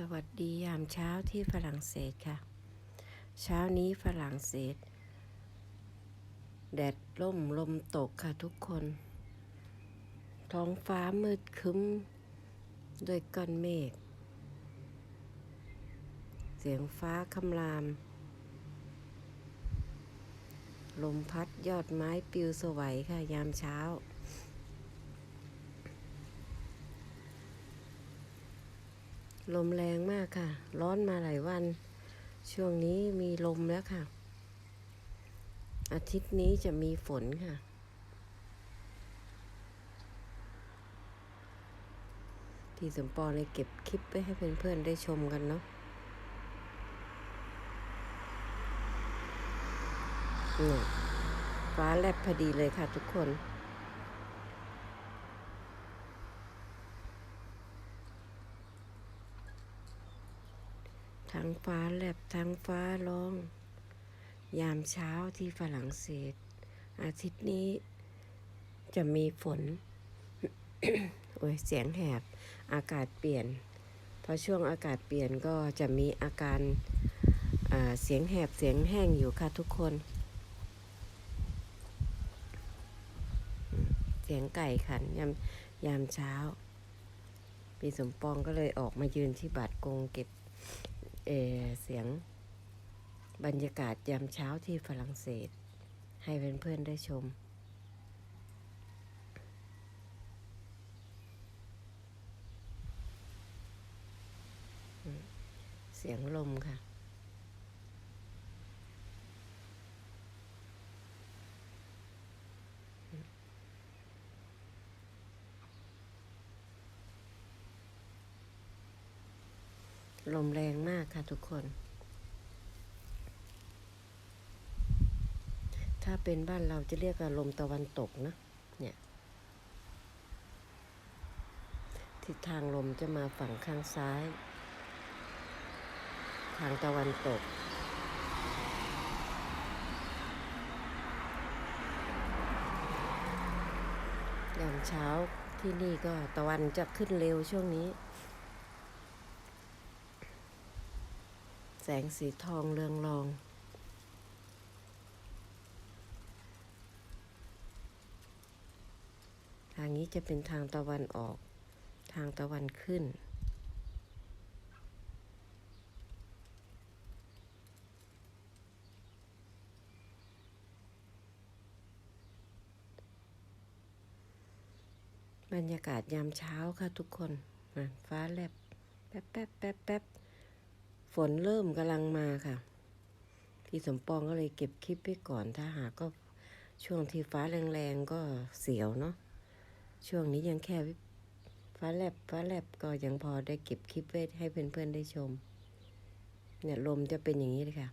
สวัสดียามเช้าที่ฝรั่งเศสค่ะ เช้านี้ฝรั่งเศส แดดร่มลมตกค่ะทุกคน ท้องฟ้ามืดครึ้มด้วยก้อนเมฆเสียงฟ้าคำราม ลมพัดยอดไม้ปลิวสวัยค่ะยามเช้า ลมแรงมากค่ะ ร้อนมาหลายวัน ช่วงนี้มีลมแล้วค่ะ อาทิตย์นี้จะมีฝนค่ะพี่สมปองเลยเก็บคลิปไว้ให้เพื่อนๆได้ชมกันเนาะเนี่ยฟ้าแลบพอดีเลยค่ะทุกคน ทั้งฟ้าแลบทั้งฟ้าร้อง ยามเช้าที่ฝรั่งเศส อาทิตย์นี้จะมีฝน โอ้ยเสียงแหบ อากาศเปลี่ยน พอช่วงอากาศเปลี่ยนก็จะมีอาการาเสียงแหบเสียงแห้งอยู่ค่ะทุกคน เสียงไก่ขันยามยามเช้า ปีสมปองก็เลยออกมายืนที่บาดกงเก็บ เอเสียงบรรยากาศยามเช้าที่ฝรั่งเศส ให้เพื่อนๆได้ชม เสียงลมค่ะ ลมแรงมากค่ะทุกคน ถ้าเป็นบ้านเราจะเรียกว่าลมตะวันตกนะ เนี่ย ทิศทางลมจะมาฝั่งข้างซ้าย ทางตะวันตกยามเช้าที่นี่ก็ตะวันจะขึ้นเร็วช่วงนี้ แสงสีทองเรืองรอง ทางนี้จะเป็นทางตะวันออก ทางตะวันขึ้น บรรยากาศยามเช้าค่ะทุกคนนะฟ้าแลบแป๊บแป๊บแป๊บแป๊บ ฝนเริ่มกำลังมาค่ะ พี่สมปองก็เลยเก็บคลิปไว้ก่อน ถ้าหากก็ช่วงที่ฟ้าแรงๆก็เสียวเนาะ ช่วงนี้ยังแค่ฟ้าแลบฟ้าแลบก็ยังพอได้เก็บคลิปไว้ให้เพื่อนๆได้ชม เนี่ยลมจะเป็นอย่างนี้เลยค่ะ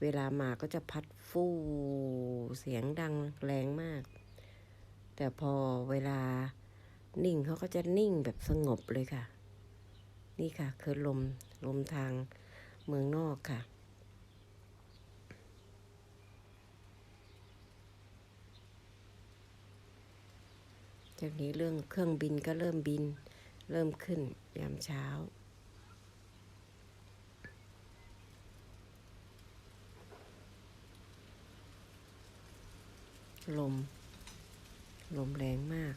เวลามาก็จะพัดฟู่เสียงดังแรงมาก แต่พอเวลานิ่งเขาก็จะนิ่งแบบสงบเลยค่ะ นี่ค่ะ คือลมลมทาง เมืองนอกค่ะ จากนี้เรื่องเครื่องบินก็เริ่มบิน เริ่มขึ้นยามเช้า ลม ลมแรงมาก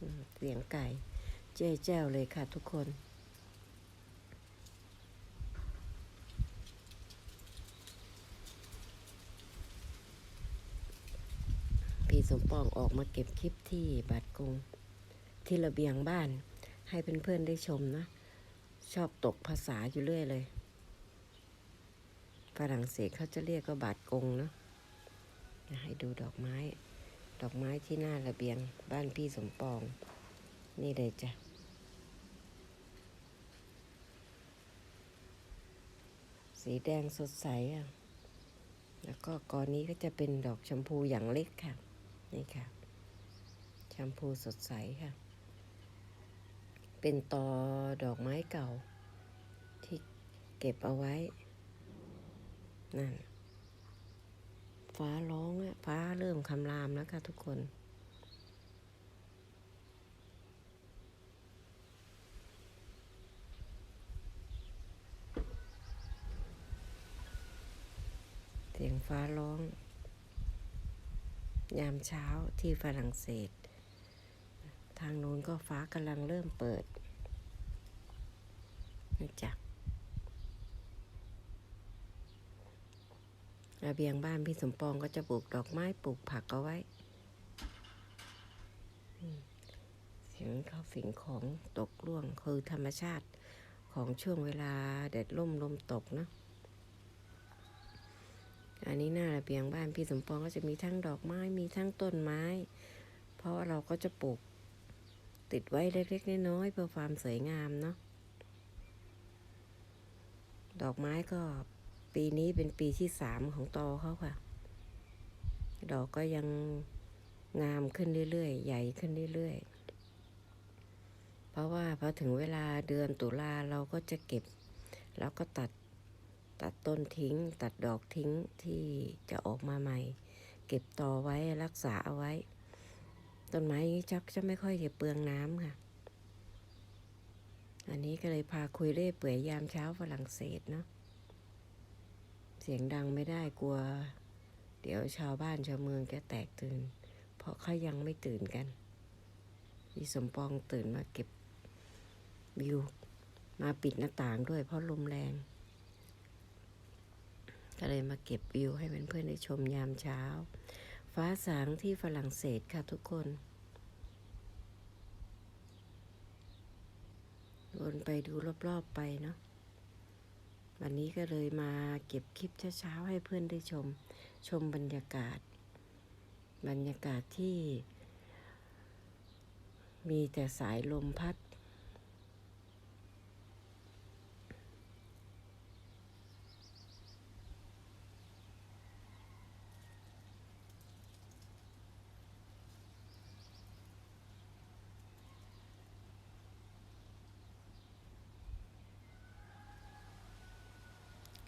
อืม เสียงไก่ เจ้แจ้วเลยค่ะทุกคน พี่สมปองออกมาเก็บคลิปที่บาดกงที่ระเบียงบ้าน ให้เพื่อนๆได้ชมนะ ชอบตกภาษาอยู่เรื่อยเลยฝรั่งเศสเขาจะเรียกก็บาดกงเนาะให้ดูดอกไม้ ดอกไม้ที่หน้าระเบียงบ้านพี่สมปอง นี่เลยจ้ะสีแดงสดใสอะ แล้วก็กอนนี้ก็จะเป็นดอกชมพูอย่างเล็กค่ะ นี่ค่ะ ชมพูสดใสค่ะ เป็นตอดอกไม้เก่า ที่เก็บเอาไว้ นั่น ฟ้าร้องอะฟ้าเริ่มคำรามแล้วค่ะทุกคนียงฟ้าร้อง ยามเช้าที่ฝรั่งเศส ทางโน้นก็ฟ้ากำลังเริ่มเปิดนะจ๊ะระเบียงบ้านพี่สมปองก็จะปลูกดอกไม้ปลูกผักเอาไว้ เสียงเขาฝิงของตกร่วงคือธรรมชาติของช่วงเวลาแดดล่มลมตกเนอะ อันนี้หน้าระเบียงบ้านพี่สมปองก็จะมีทั้งดอกไม้มีทั้งต้นไม้ เพราะเราก็จะปลูกติดไว้เล็กๆน้อยๆเพื่อความสวยงามเนาะดอกไม้ก็ปีนี้เป็นปีที่สามของตอเขาค่ะ ดอกก็ยังงามขึ้นเรื่อยๆ ใหญ่ขึ้นเรื่อยๆ เพราะว่าพอถึงเวลาเดือนตุลาเราก็จะเก็บ แล้วก็ตัด ตัดต้นทิ้ง ตัดดอกทิ้งที่จะออกมาใหม่ เก็บตอไว้รักษาเอาไว้ ต้นไม้จักจะไม่ค่อยจะเปลืองน้ำค่ะ อันนี้ก็เลยพาคุยเร่อยเปื่อยยามเช้าฝรั่งเศสเนาะเสียงดังไม่ได้กลัว เดี๋ยวชาวบ้านชาวเมืองแกแตกตื่น เพราะเขายังไม่ตื่นกันพี่สมปองตื่นมาเก็บวิวมาปิดหน้าต่างด้วยเพราะลมแรง ก็เลยมาเก็บวิวให้เพื่อนๆได้ชมยามเช้า ฟ้าสางที่ฝรั่งเศสค่ะทุกคน วนไปดูรอบๆไปเนาะวันนี้ก็เลยมาเก็บคลิปเช้าๆให้เพื่อนได้ชม ชมบรรยากาศ บรรยากาศที่มีแต่สายลมพัด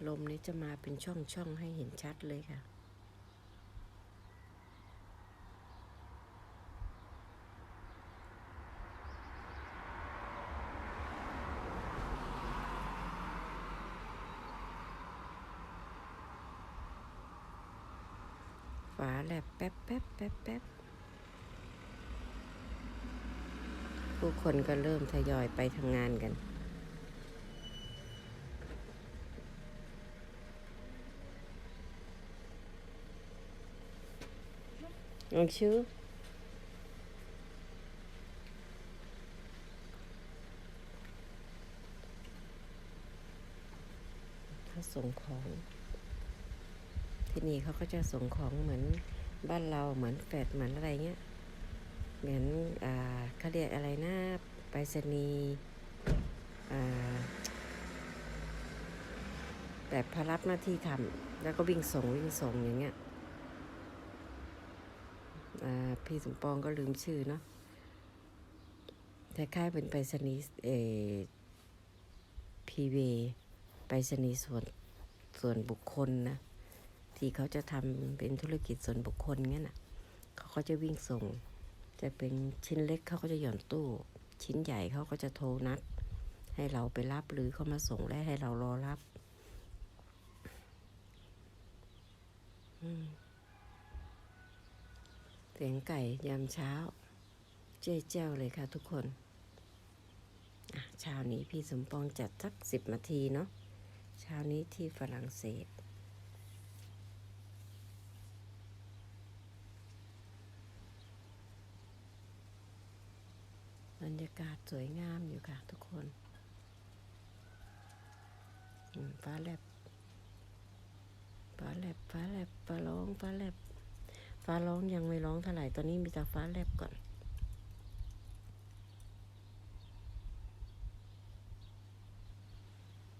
ลมนี้จะมาเป็นช่องๆให้เห็นชัดเลยค่ะ ฝาแลบแป๊บแป๊บแป๊บแป๊บผู้คนก็เริ่มทยอยไปทำงานกัน ลองชื่อเขาส่งของ ที่นี่เขาก็จะส่งของเหมือนบ้านเราเหมือนแฟดเหมือนอะไรเงี้ย เหมือนอ่าเขาเรียกอะไรนะไปรษณีย์อ่าแต่พระรับหน้าที่ทำแล้วก็วิ่งส่งวิ่งส่งอย่างเงี้ย พี่สมปองก็ลืมชื่อเนาะคล้ายๆเป็นไปรษณีย์เอพีเวไปรษณีย์ส่วนส่วนบุคคลนะที่เขาจะทำเป็นธุรกิจส่วนบุคคลเงี้ยน่ะเขาก็จะวิ่งส่ง จะเป็นชิ้นเล็กเขาก็จะหย่อนตู้ ชิ้นใหญ่เขาก็จะโทรนัด ให้เราไปรับหรือเขามาส่งและให้เรารอรับ อืม เสียงไก่ยามเช้า เจ้เจ้าเลยค่ะทุกคนเช้านี้พี่สมปองจัดสักสิบนาทีเนาะเช้านี้ที่ฝรั่งเศสบรรยากาศสวยงามอยู่ค่ะทุกคนฟ้าแลบฟ้าแลบฟ้าแลบฟ้าร้องฟ้าแลบ ฟ้าร้องยังไม่ร้องเท่าไหร่ตอนนี้มีแต่ฟ้าแลบก่อน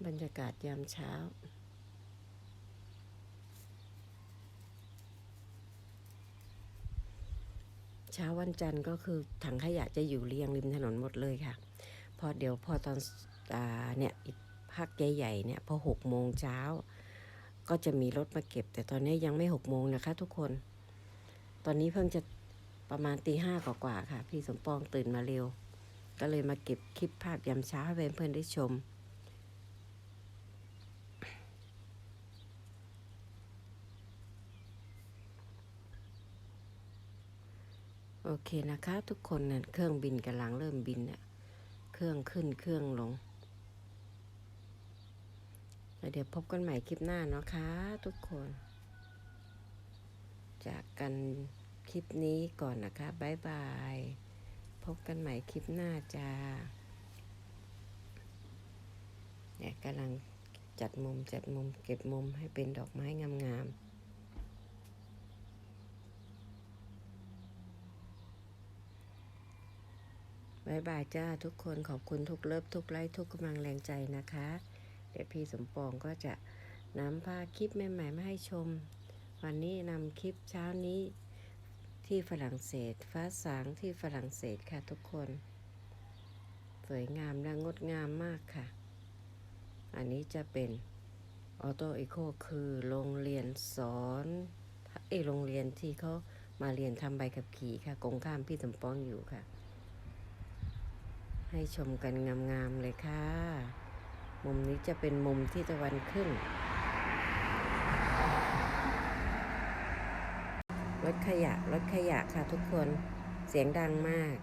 บรรยากาศยามเช้า เช้าวันจันทร์ก็คือถังขยะจะอยู่เรียงริมถนนหมดเลยค่ะ พอเดี๋ยวพอตอนอเนี่ยอีกพักใหญ่ๆเนี่ยพอหกโมงเช้า ก็จะมีรถมาเก็บ แต่ตอนนี้ยังไม่หกโมงนะคะทุกคน ตอนนี้เพิ่งจะประมาณตีห้ากว่าค่ะ พี่สมปองตื่นมาเร็ว ก็เลยมาเก็บคลิปภาพยามเช้าให้เพื่อนๆได้ชม โอเคนะคะ ทุกคนเนี่ยเครื่องบินกำลังเริ่มบินเนี่ยเครื่องขึ้นเครื่องลงแล้วเดี๋ยวพบกันใหม่คลิปหน้าเนาะคะ ทุกคน จากกันคลิปนี้ก่อนนะคะ บ๊ายบาย พบกันใหม่คลิปหน้าจ้าเนี่ยกำลังจัดมุมจัดมุมเก็บมุมให้เป็นดอกไม้งามๆบายบายจ้าทุกคนขอบคุณทุกเลิฟทุกไลค์ทุกกำลังแรงใจนะคะ เดี๋ยวพี่สมปองก็จะนำพาคลิปใหม่ๆมาให้ชม วันนี้นำคลิปเช้านี้ที่ฝรั่งเศส ฟ้าสางที่ฝรั่งเศสค่ะทุกคน สวยงามและงดงามมากค่ะ อันนี้จะเป็นออโตอีโคคือโรงเรียนสอนเอโรงเรียนที่เขามาเรียนทำใบขับขี่ค่ะกงข้ามพี่สมปองอยู่ค่ะ ให้ชมกันงามๆเลยค่ะ มุมนี้จะเป็นมุมที่ตะวันขึ้น รถขยะรถขยะค่ะทุกคนเสียงดังมาก